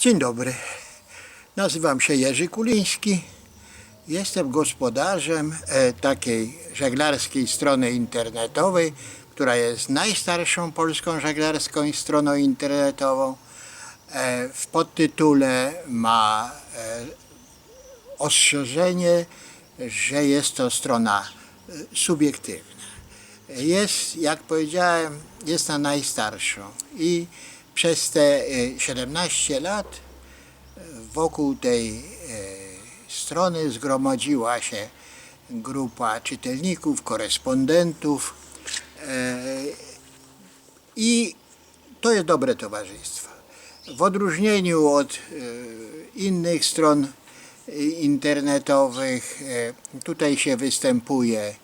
Dzień dobry. Nazywam się Jerzy Kuliński. Jestem gospodarzem e, takiej żeglarskiej strony internetowej, która jest najstarszą polską żeglarską stroną internetową. E, w podtytule ma e, ostrzeżenie, że jest to strona subiektywna. Jest, jak powiedziałem, jest na najstarszą i przez te e, 17 lat e, wokół tej e, strony zgromadziła się grupa czytelników, korespondentów e, i to jest dobre towarzystwo. W odróżnieniu od e, innych stron e, internetowych, e, tutaj się występuje e,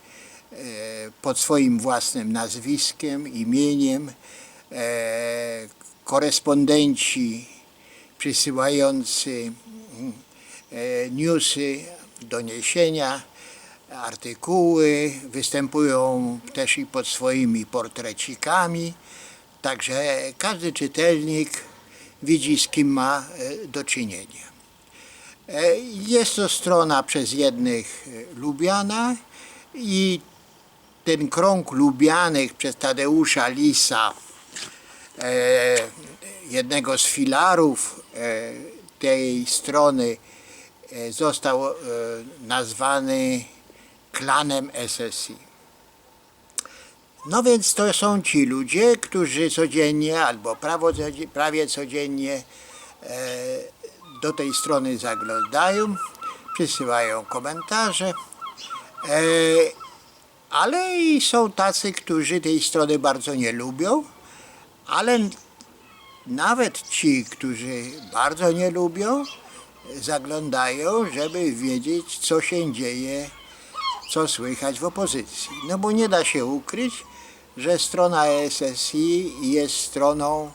pod swoim własnym nazwiskiem, imieniem. Korespondenci przysyłający mm, e, newsy, doniesienia, artykuły występują też i pod swoimi portrecikami. Także każdy czytelnik widzi, z kim ma e, do czynienia. E, Jest to strona przez jednych lubiana i ten krąg lubianych przez Tadeusza Lisa, jednego z filarów e, tej strony, e, został e, nazwany klanem SSI. No więc to są ci ludzie, którzy codziennie albo prawie codziennie e, do tej strony zaglądają, przysyłają komentarze, e, ale i są tacy, którzy tej strony bardzo nie lubią, ale nawet ci, którzy bardzo nie lubią, zaglądają, żeby wiedzieć, co się dzieje co słychać w opozycji. No bo nie da się ukryć, że strona SSI jest stroną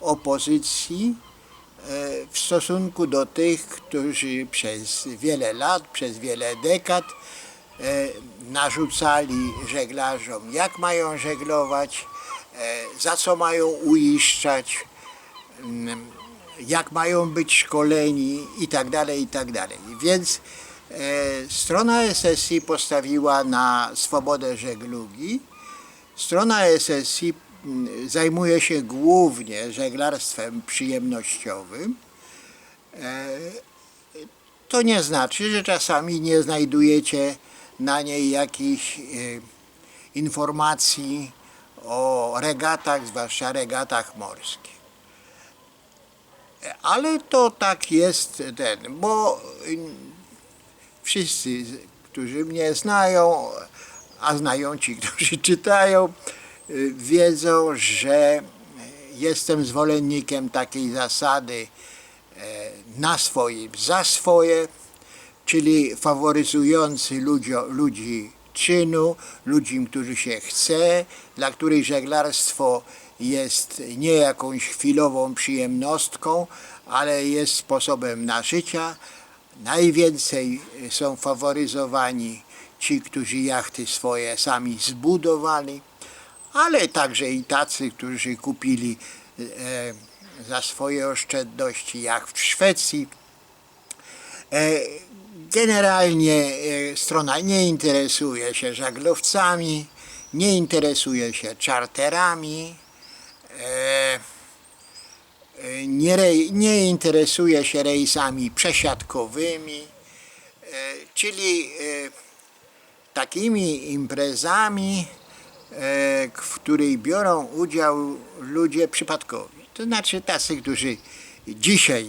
opozycji e, w stosunku do tych, którzy przez wiele lat, przez wiele dekad e, narzucali żeglarzom, jak mają żeglować, za co mają uiszczać, mm, jak mają być szkoleni i tak dalej, i tak. Więc e, strona SSI postawiła na swobodę żeglugi. Strona SSI mm, zajmuje się głównie żeglarstwem przyjemnościowym. E, to nie znaczy, że czasami nie znajdujecie na niej jakichś e, informacji o regatach, zwłaszcza regatach morskich. Ale to tak jest ten, bo wszyscy, którzy mnie znają, a znają ci, którzy czytają, wiedzą, że jestem zwolennikiem takiej zasady e, na swoim, za swoje, czyli faworyzujący ludzi czynu, ludzi, którzy się chce, dla których żeglarstwo jest nie jakąś chwilową przyjemnostką, ale jest sposobem na życia. Najwięcej są faworyzowani ci, którzy jachty swoje sami zbudowali, ale także i tacy, którzy kupili e, za swoje oszczędności jacht w Szwecji. Generalnie e, strona nie interesuje się żaglowcami, nie interesuje się czarterami, e, e, nie, nie interesuje się rejsami przesiadkowymi, czyli takimi imprezami, w której biorą udział ludzie przypadkowi. To znaczy tacy, którzy dzisiaj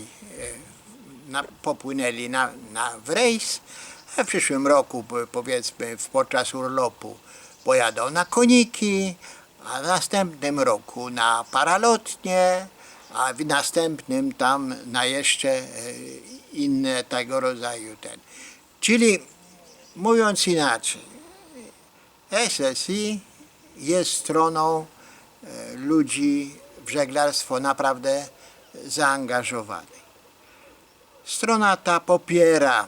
na, popłynęli na, na, w rejs, a w przyszłym roku, po- powiedzmy, podczas urlopu pojadą na koniki, a w następnym roku na paralotnie, a w następnym tam na jeszcze e, inne tego rodzaju ten. Czyli mówiąc inaczej, SSI jest stroną e, ludzi w żeglarstwo naprawdę zaangażowanych. Strona ta popiera,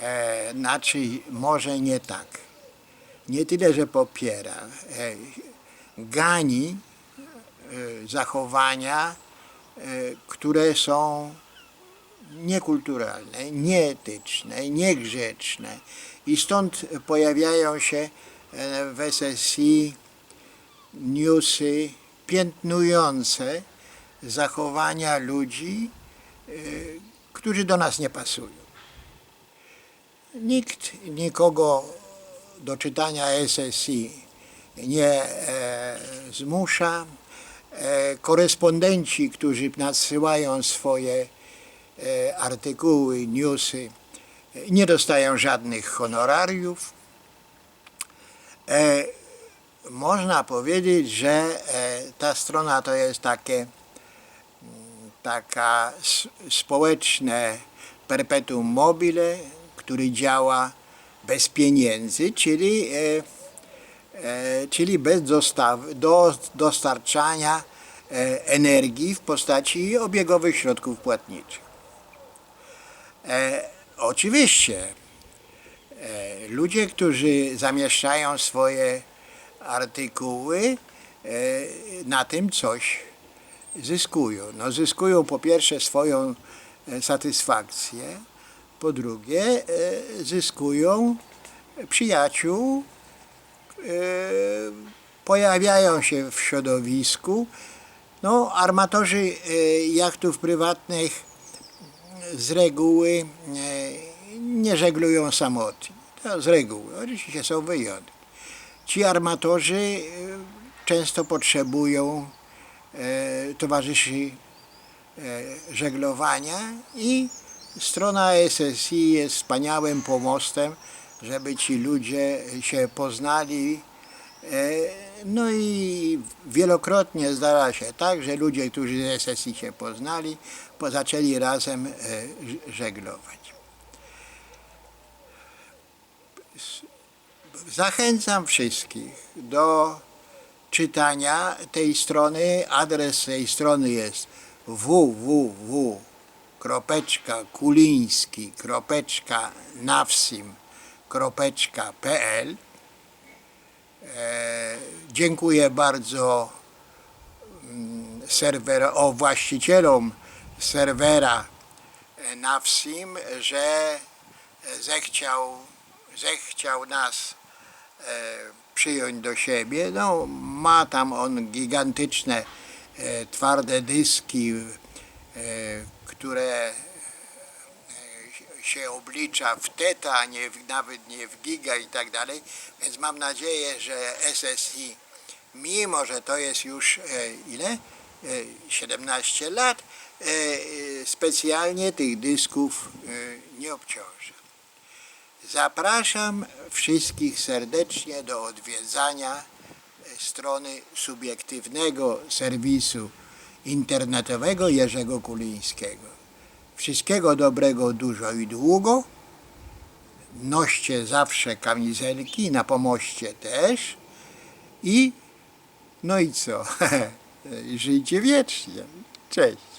e, znaczy może nie tak, nie tyle, że popiera, e, gani e, zachowania które są niekulturalne, nieetyczne, niegrzeczne. I stąd pojawiają się e, w SSI newsy piętnujące zachowania ludzi, e, którzy do nas nie pasują. Nikt nikogo do czytania SSI nie e, zmusza. E, korespondenci, którzy nadsyłają swoje e, artykuły, newsy, nie dostają żadnych honorariów. Można powiedzieć, że ta strona to jest takie taka społeczne perpetuum mobile, który działa bez pieniędzy, czyli, e, e, czyli bez dostaw, do, dostarczania e, energii w postaci obiegowych środków płatniczych. Oczywiście ludzie, którzy zamieszczają swoje artykuły, na tym coś zyskują. No, zyskują po pierwsze swoją e, satysfakcję, po drugie e, zyskują przyjaciół, e, pojawiają się w środowisku. No, armatorzy jachtów prywatnych z reguły nie żeglują samotnie. To z reguły. Oczywiście są wyjątki. Ci armatorzy często potrzebują towarzyszy e, żeglowania i strona SSI jest wspaniałym pomostem, żeby ci ludzie się poznali. E, No i wielokrotnie zdarza się tak, że ludzie, którzy z SSI się poznali, po- zaczęli razem e, żeglować. Zachęcam wszystkich do czytania tej strony. Adres tej strony jest www.kuliński.navsim.pl e, Dziękuję bardzo mm, serwer, o właścicielom serwera e, Navsim, że zechciał, zechciał nas e, przyjąć do siebie. No, ma tam on gigantyczne e, twarde dyski, e, które e, się oblicza w teta, nie w, nawet nie w giga i tak dalej. Więc mam nadzieję, że SSI, mimo że to jest już e, ile? E, 17 lat, e, e, specjalnie tych dysków e, nie obciąża. Zapraszam wszystkich serdecznie do odwiedzania e, strony subiektywnego serwisu internetowego Jerzego Kulińskiego. Wszystkiego dobrego dużo i długo. Noście zawsze kamizelki, na pomoście też. I no i co? Żyjcie wiecznie. Cześć.